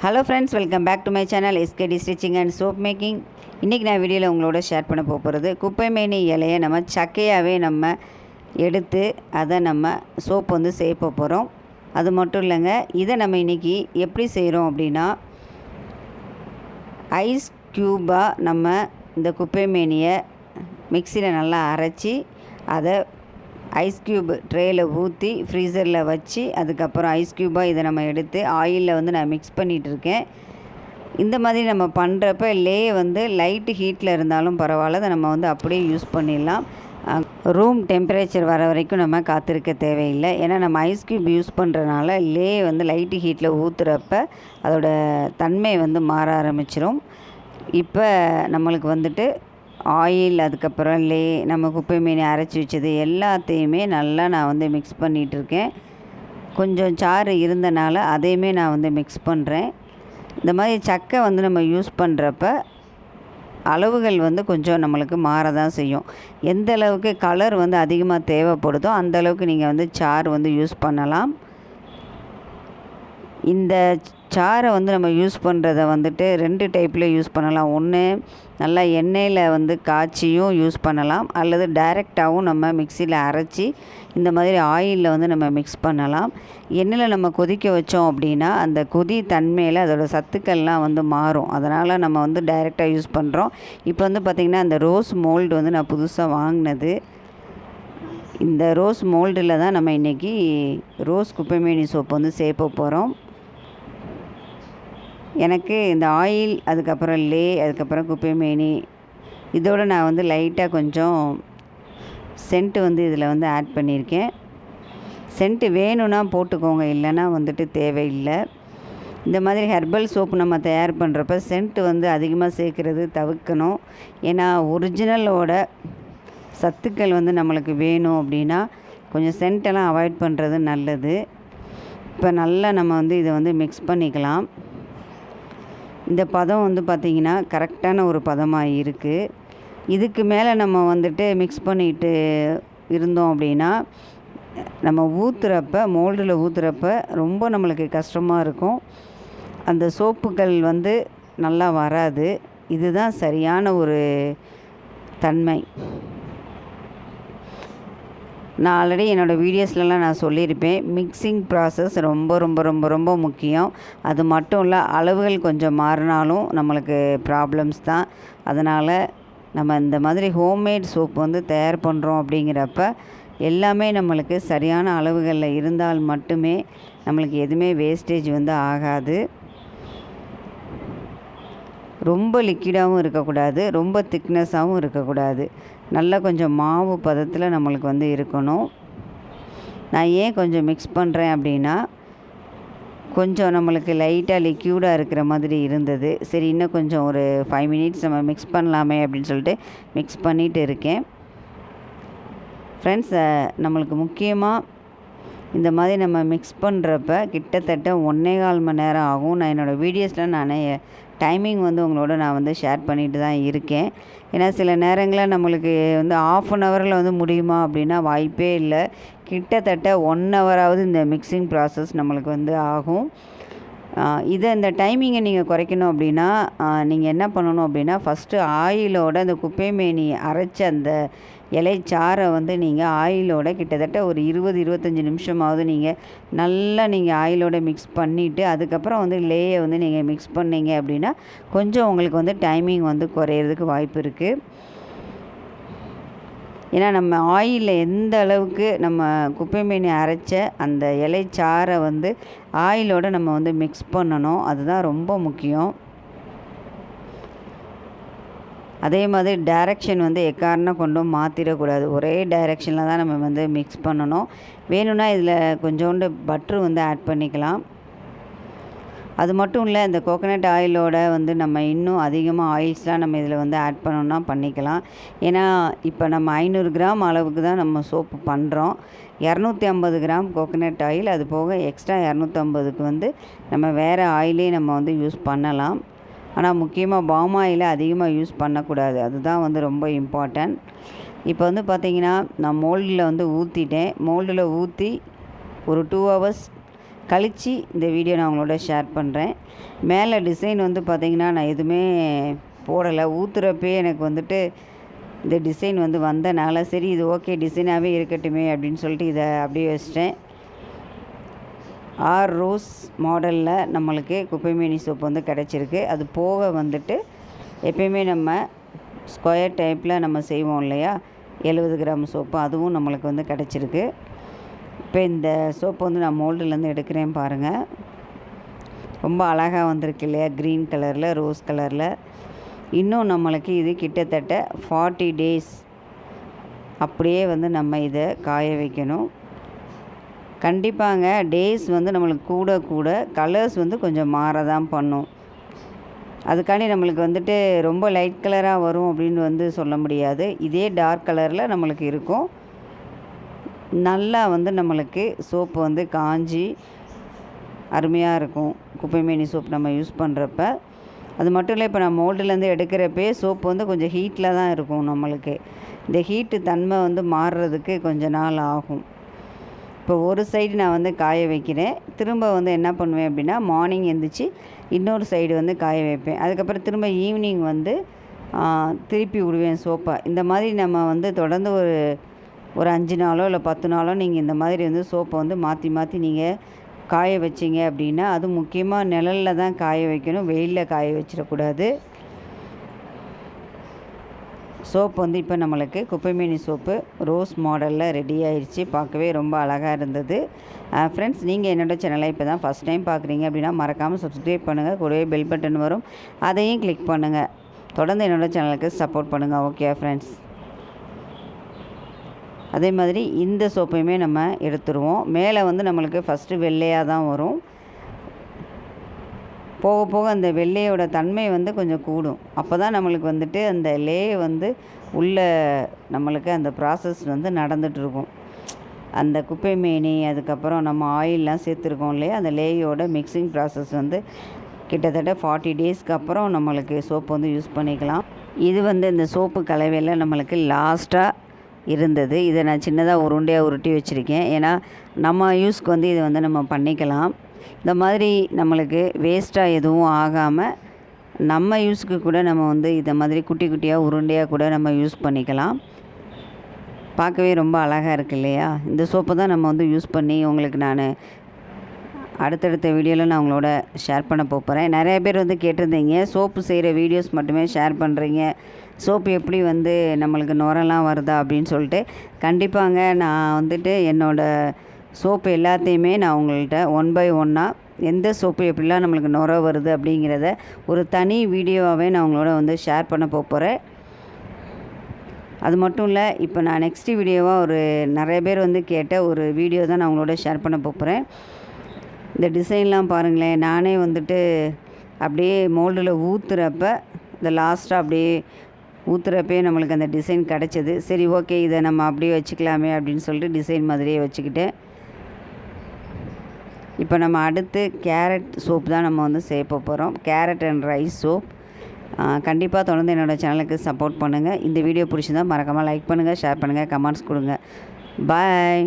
Hello friends welcome back to my channel SKD stitching and soap making இன்றைக்கி நான் வீடியோவில் உங்களோட ஷேர் பண்ண போக போகிறது குப்பை மேனி இலையை நம்ம சக்கையாகவே நம்ம எடுத்து அதை நம்ம சோப் வந்து சேர்ப்ப போகிறோம் அது மட்டும் இல்லைங்க இதை நம்ம இன்றைக்கி எப்படி செய்கிறோம் அப்படின்னா ஐஸ் க்யூபாக நம்ம இந்த குப்பை மேனியை மிக்சியில் நல்லா அரைச்சி அதை ஐஸ் க்யூப் ட்ரேயில் ஊற்றி ஃப்ரீசரில் வச்சு அதுக்கப்புறம் ஐஸ் க்யூபாக இதை நம்ம எடுத்து ஆயிலில் வந்து நான் மிக்ஸ் பண்ணிகிட்டு இருக்கேன் இந்த மாதிரி நம்ம பண்ணுறப்ப லே வந்து லைட்டு ஹீட்டில் இருந்தாலும் பரவாயில்ல. அதை நம்ம வந்து அப்படியே யூஸ் பண்ணிடலாம். ரூம் டெம்பரேச்சர் வர வரைக்கும் நம்ம காத்திருக்க தேவையில்லை. ஏன்னா நம்ம ஐஸ் க்யூப் யூஸ் பண்ணுறனால லே வந்து லைட்டு ஹீட்டில் ஊற்றுறப்ப அதோட தன்மை வந்து மாற ஆரம்பிச்சிடும் இப்போ நம்மளுக்கு வந்துட்டு ஆயில் அதுக்கப்புறம் லே நம்ம குப்பை மீனை அரைச்சி வச்சது எல்லாத்தையுமே நல்லா நான் வந்து மிக்ஸ் பண்ணிகிட்ருக்கேன் கொஞ்சம் சாறு இருந்தனால அதையுமே நான் வந்து மிக்ஸ் பண்ணுறேன் இந்த மாதிரி சக்கை வந்து நம்ம யூஸ் பண்ணுறப்ப அளவுகள் வந்து கொஞ்சம் நம்மளுக்கு மாற தான் செய்யும். எந்த அளவுக்கு கலர் வந்து அதிகமாக தேவைப்படுதோ அந்த அளவுக்கு நீங்கள் வந்து சாறு வந்து யூஸ் பண்ணலாம். இந்த சாரை வந்து நம்ம யூஸ் பண்ணுறத வந்துட்டு ரெண்டு டைப்பில் யூஸ் பண்ணலாம். ஒன்று நல்லா எண்ணெயில் வந்து காய்ச்சியும் யூஸ் பண்ணலாம். அல்லது டைரெக்டாகவும் நம்ம மிக்சியில் அரைச்சி இந்த மாதிரி ஆயிலில் வந்து நம்ம மிக்ஸ் பண்ணலாம். எண்ணெயில் நம்ம கொதிக்க வச்சோம் அப்படின்னா அந்த கொதி தன்மையில் அதோட சத்துக்கள்லாம் வந்து மாறும். அதனால் நம்ம வந்து டைரெக்டாக யூஸ் பண்ணுறோம் இப்போ வந்து பார்த்திங்கன்னா அந்த ரோஸ் மோல்டு வந்து நான் புதுசாக வாங்கினது. இந்த ரோஸ் மோல்டில் தான் நம்ம இன்றைக்கி ரோஸ் குப்பைமேனி சோப்பு வந்து சேர்ப்ப போகிறோம் எனக்கு இந்த ஆயில் அதுக்கப்புறம் லே அதுக்கப்புறம் குப்பைமேனி இதோடு நான் வந்து லைட்டாக கொஞ்சம் சென்ட்டு வந்து இதில் வந்து ஆட் பண்ணியிருக்கேன். சென்ட்டு வேணும்னா போட்டுக்கோங்க இல்லைன்னா வந்துட்டு தேவையில்லை. இந்த மாதிரி ஹெர்பல் சோப்பு நம்ம தயார் பண்ணுறப்ப சென்ட்டு வந்து அதிகமாக சேர்க்குறது தவிர்க்கணும். ஏன்னா ஒரிஜினலோட சத்துக்கள் வந்து நம்மளுக்கு வேணும் அப்படின்னா கொஞ்சம் சென்ட்டெல்லாம் அவாய்ட் பண்ணுறது நல்லது. இப்போ நல்லா நம்ம வந்து இதை வந்து மிக்ஸ் பண்ணிக்கலாம். இந்த பதம் வந்து பார்த்திங்கன்னா கரெக்டான ஒரு பதமாக இருக்குது இதுக்கு மேலே நம்ம வந்துட்டு மிக்ஸ் பண்ணிட்டு இருந்தோம் அப்படின்னா நம்ம ஊற்றுறப்ப மோல்டில் ஊற்றுறப்ப ரொம்ப நம்மளுக்கு கஷ்டமாக இருக்கும். அந்த சோப்புகள் வந்து நல்லா வராது. இதுதான் சரியான ஒரு தன்மை. நான் ஆல்ரெடி என்னோடய வீடியோஸ்லலாம் நான் சொல்லியிருப்பேன். மிக்சிங் ப்ராசஸ் ரொம்ப ரொம்ப ரொம்ப ரொம்ப முக்கியம். அது மட்டும் இல்லை அளவுகள் கொஞ்சம் மாறினாலும் நம்மளுக்கு ப்ராப்ளம்ஸ் தான். அதனால் நம்ம இந்த மாதிரி ஹோம்மேட் சோப் வந்து தயார் பண்ணுறோம் அப்படிங்கிறப்ப எல்லாமே நம்மளுக்கு சரியான அளவுகளில் இருந்தால் மட்டுமே நம்மளுக்கு எதுவுமே வேஸ்டேஜ் வந்து ஆகாது. ரொம்ப லிக்விடாகவும் இருக்கக்கூடாது. ரொம்ப திக்னஸாகவும் இருக்கக்கூடாது. நல்லா கொஞ்சம் மாவு பதத்தில் நம்மளுக்கு வந்து இருக்கணும். நான் ஏன் கொஞ்சம் மிக்ஸ் பண்ணுறேன் அப்படின்னா கொஞ்சம் நம்மளுக்கு லைட்டாக லிக்யூடாக இருக்கிற மாதிரி இருந்தது. சரி இன்னும் கொஞ்சம் ஒரு ஃபைவ் மினிட்ஸ் நம்ம மிக்ஸ் பண்ணலாமே அப்படின்னு சொல்லிட்டு மிக்ஸ் பண்ணிகிட்டு இருக்கேன். ஃப்ரெண்ட்ஸ் நம்மளுக்கு முக்கியமாக இந்த மாதிரி நம்ம மிக்ஸ் பண்ணுறப்ப கிட்டத்தட்ட ஒன்றே கால் மணி நேரம் ஆகும். நான் என்னோடய வீடியோஸில் நான் டைமிங் வந்து உங்களோட நான் வந்து ஷேர் பண்ணிட்டு தான் இருக்கேன். ஏன்னா சில நேரங்களில் நம்மளுக்கு வந்து ஆஃப் அன் ஹவரில் வந்து முடியுமா அப்படின்னா வாய்ப்பே இல்லை. கிட்டத்தட்ட ஒன் ஹவராவது இந்த மிக்சிங் ப்ராசஸ் நம்மளுக்கு வந்து ஆகும். இதை இந்த டைமிங்கை நீங்கள் குறைக்கணும் அப்படின்னா நீங்கள் என்ன பண்ணணும் அப்படின்னா ஃபஸ்ட்டு ஆயிலோட அந்த குப்பைமேனி அரைச்ச அந்த இலைச்சாரை வந்து நீங்கள் ஆயிலோட கிட்டத்தட்ட ஒரு இருபது இருபத்தஞ்சி நிமிஷமாவது நீங்கள் நல்லா நீங்கள் ஆயிலோட மிக்ஸ் பண்ணிவிட்டு அதுக்கப்புறம் வந்து லேயை வந்து நீங்கள் மிக்ஸ் பண்ணீங்க அப்படின்னா கொஞ்சம் உங்களுக்கு வந்து டைமிங் வந்து குறையிறதுக்கு வாய்ப்பு இருக்குது ஏன்னா நம்ம ஆயிலில் எந்த அளவுக்கு நம்ம குப்பை மீன் அரைச்ச அந்த இலைச்சாறை வந்து ஆயிலோடு நம்ம வந்து மிக்ஸ் பண்ணணும். அதுதான் ரொம்ப முக்கியம். அதே மாதிரி டைரக்ஷன் வந்து எக்காரணம் கொண்டும் மாற்றிடக்கூடாது ஒரே டைரக்ஷனில் தான் நம்ம வந்து மிக்ஸ் பண்ணணும். வேணும்னா இதில் கொஞ்சோண்டு பட்ரு வந்து ஆட் பண்ணிக்கலாம். அது மட்டும் இல்லை இந்த கோகனட் ஆயிலோட வந்து நம்ம இன்னும் அதிகமாக ஆயில்ஸ்லாம் நம்ம இதில் வந்து ஆட் பண்ணோன்னா பண்ணிக்கலாம். ஏன்னா இப்போ நம்ம ஐநூறு கிராம் அளவுக்கு தான் நம்ம சோப்பு பண்ணுறோம் இரநூத்தி ஐம்பது கிராம் கோகனட் ஆயில் அது போக எக்ஸ்ட்ரா இரநூத்தம்பதுக்கு வந்து நம்ம வேறு ஆயிலே நம்ம வந்து யூஸ் பண்ணலாம். ஆனால் முக்கியமாக பாம் ஆயிலை அதிகமாக யூஸ் பண்ணக்கூடாது. அதுதான் வந்து ரொம்ப இம்பார்ட்டன்ட் இப்போ வந்து பார்த்திங்கன்னா நான் மோல்டில் வந்து ஊற்றிட்டேன் மோல்டில் ஊற்றி ஒரு டூ ஹவர்ஸ் கழித்து இந்த வீடியோ நான் உங்களோட ஷேர் பண்ணுறேன் மேலே டிசைன் வந்து பார்த்திங்கன்னா நான் எதுவுமே போடலை. ஊற்றுறப்பே எனக்கு வந்துட்டு இந்த டிசைன் வந்து வந்தனால சரி இது ஓகே டிசைனாகவே இருக்கட்டுமே அப்படின்னு சொல்லிட்டு இதை அப்படியே வச்சிட்டேன். ஆர் ரோஸ் மாடலில் நம்மளுக்கு குப்பைமேனி சோப்பு வந்து கிடச்சிருக்கு. அது போக வந்துட்டு எப்பயுமே நம்ம ஸ்கொயர் டைப்பில் நம்ம செய்வோம் இல்லையா? எழுபது கிராம் சோப்பு அதுவும் நம்மளுக்கு வந்து கிடச்சிருக்கு. இப்போ இந்த சோப்பு வந்து நான் மோல்டுலேருந்து எடுக்கிறேன் பாருங்கள் ரொம்ப அழகாக வந்திருக்கு இல்லையா? க்ரீன் கலரில் ரோஸ் கலரில் இன்னும் நம்மளுக்கு இது கிட்டத்தட்ட ஃபார்ட்டி டேஸ் அப்படியே வந்து நம்ம இதை காய வைக்கணும். கண்டிப்பாங்க டேஸ் வந்து நம்மளுக்கு கூட கூட கலர்ஸ் வந்து கொஞ்சம் மாறதான் பண்ணும். அதுக்காண்டி நம்மளுக்கு வந்துட்டு ரொம்ப லைட் கலராக வரும் அப்படின்னு வந்து சொல்ல முடியாது. இதே டார்க் கலரில் நம்மளுக்கு இருக்கும். நல்லா வந்து நம்மளுக்கு சோப்பு வந்து காஞ்சி அருமையாக இருக்கும். குப்பைமேனி சோப் நம்ம யூஸ் பண்ணுறப்ப அது மட்டும் இல்லை இப்போ நான் மோல்டுலேருந்து எடுக்கிறப்பே சோப்பு வந்து கொஞ்சம் ஹீட்டில் தான் இருக்கும் நம்மளுக்கு. இந்த ஹீட்டு தன்மை வந்து மாறுறதுக்கு கொஞ்சம் நாள் ஆகும். இப்போ ஒரு சைடு நான் வந்து காய வைக்கிறேன். திரும்ப வந்து என்ன பண்ணுவேன் அப்படின்னா மார்னிங் எழுந்திரிச்சு இன்னொரு சைடு வந்து காய வைப்பேன். அதுக்கப்புறம் திரும்ப ஈவினிங் வந்து திருப்பி விடுவேன் சோப்பை. இந்த மாதிரி நம்ம வந்து தொடர்ந்து ஒரு ஒரு அஞ்சு நாளோ இல்லை பத்து நாளோ நீங்கள் இந்த மாதிரி வந்து சோப்பை வந்து மாற்றி மாற்றி நீங்கள் காய வச்சிங்க அப்படின்னா அது முக்கியமாக நிழலில் தான் காய வைக்கணும் வெயிலில் காய வச்சிடக்கூடாது. சோப் வந்து இப்போ நம்மளுக்கு குப்பைமேனி சோப்பு ரோஸ் மாடலில் ரெடி ஆயிடுச்சு பார்க்கவே ரொம்ப அழகாக இருந்தது. ஃப்ரெண்ட்ஸ் நீங்கள் என்னோட சேனலை இப்போ தான் ஃபஸ்ட் டைம் பார்க்குறீங்க அப்படின்னா மறக்காமல் சப்ஸ்கிரைப் பண்ணுங்கள் கூடவே பெல் பட்டன் வரும் அதையும் கிளிக் பண்ணுங்கள். தொடர்ந்து என்னோடய சேனலுக்கு சப்போர்ட் பண்ணுங்கள் ஓகே ஃப்ரெண்ட்ஸ் அதே மாதிரி இந்த சோப்பையுமே நம்ம எடுத்துருவோம். மேலே வந்து நம்மளுக்கு ஃபஸ்ட்டு வெள்ளையாக தான் வரும். போக போக அந்த வெள்ளையோட தன்மை வந்து கொஞ்சம் கூடும். அப்போ தான் நம்மளுக்கு வந்துட்டு அந்த லே வந்து உள்ள நம்மளுக்கு அந்த ப்ராசஸ் வந்து நடந்துகிட்ருக்கும் அந்த குப்பை மேனி அதுக்கப்புறம் நம்ம ஆயிலெலாம் சேர்த்துருக்கோம் இல்லையா? அந்த லேயோட மிக்சிங் ப்ராசஸ் வந்து கிட்டத்தட்ட ஃபார்ட்டி டேஸ்க்கு அப்புறம் நம்மளுக்கு சோப்பு வந்து யூஸ் பண்ணிக்கலாம். இது வந்து இந்த சோப்பு கலவையில் நம்மளுக்கு லாஸ்ட்டாக இருந்தது. இதை நான் சின்னதாக உருண்டையாக உருட்டி வச்சுருக்கேன். ஏன்னா நம்ம யூஸ்க்கு வந்து இதை வந்து நம்ம பண்ணிக்கலாம். இந்த மாதிரி நம்மளுக்கு வேஸ்ட்டாக எதுவும் ஆகாமல் நம்ம யூஸுக்கு கூட நம்ம வந்து இதை மாதிரி குட்டி குட்டியாக உருண்டையாக கூட நம்ம யூஸ் பண்ணிக்கலாம். பார்க்கவே ரொம்ப அழகாக இருக்குது இல்லையா? இந்த சோப்பை தான் நம்ம வந்து யூஸ் பண்ணி உங்களுக்கு நான் அடுத்தடுத்த வீடியோவில் நான் உங்களோட ஷேர் பண்ண போகிறேன் நிறைய பேர் வந்து கேட்டிருந்தீங்க சோப்பு செய்கிற வீடியோஸ் மட்டுமே ஷேர் பண்ணுறீங்க சோப்பு எப்படி வந்து நம்மளுக்கு நுரெல்லாம் வருதா அப்படின்னு சொல்லிட்டு கண்டிப்பாங்க நான் வந்துட்டு என்னோடய சோப்பு எல்லாத்தையுமே நான் உங்கள்கிட்ட ஒன் பை ஒன்னாக எந்த சோப்பு எப்படிலாம் நம்மளுக்கு நுர வருது அப்படிங்கிறத ஒரு தனி வீடியோவாகவே நான் உங்களோட வந்து ஷேர் பண்ண போகிறேன் அது மட்டும் இல்லை இப்போ நான் நெக்ஸ்ட் வீடியோவாக ஒரு நிறைய பேர் வந்து கேட்ட ஒரு வீடியோ தான் நான் உங்களோட ஷேர் பண்ண போகிறேன் இந்த டிசைன்லாம் பாருங்களேன் நானே வந்துட்டு அப்படியே மோல்டில் ஊற்றுறப்ப இந்த லாஸ்ட்டாக அப்படியே ஊற்றுறப்பே நம்மளுக்கு அந்த டிசைன் கிடச்சிது. சரி ஓகே இதை நம்ம அப்படியே வச்சுக்கலாமே அப்படின்னு சொல்லிட்டு டிசைன் மாதிரியே வச்சுக்கிட்டேன். இப்போ நம்ம அடுத்து கேரட் சோப் தான் நம்ம வந்து சேர்ப்ப போகிறோம் கேரட் அண்ட் ரைஸ் சோப் கண்டிப்பாக தொடர்ந்து என்னோடய சேனலுக்கு சப்போர்ட் பண்ணுங்கள் இந்த வீடியோ பிடிச்சிருந்தால் மறக்காமல் லைக் பண்ணுங்கள் ஷேர் பண்ணுங்கள் கமெண்ட்ஸ் கொடுங்க. பாய்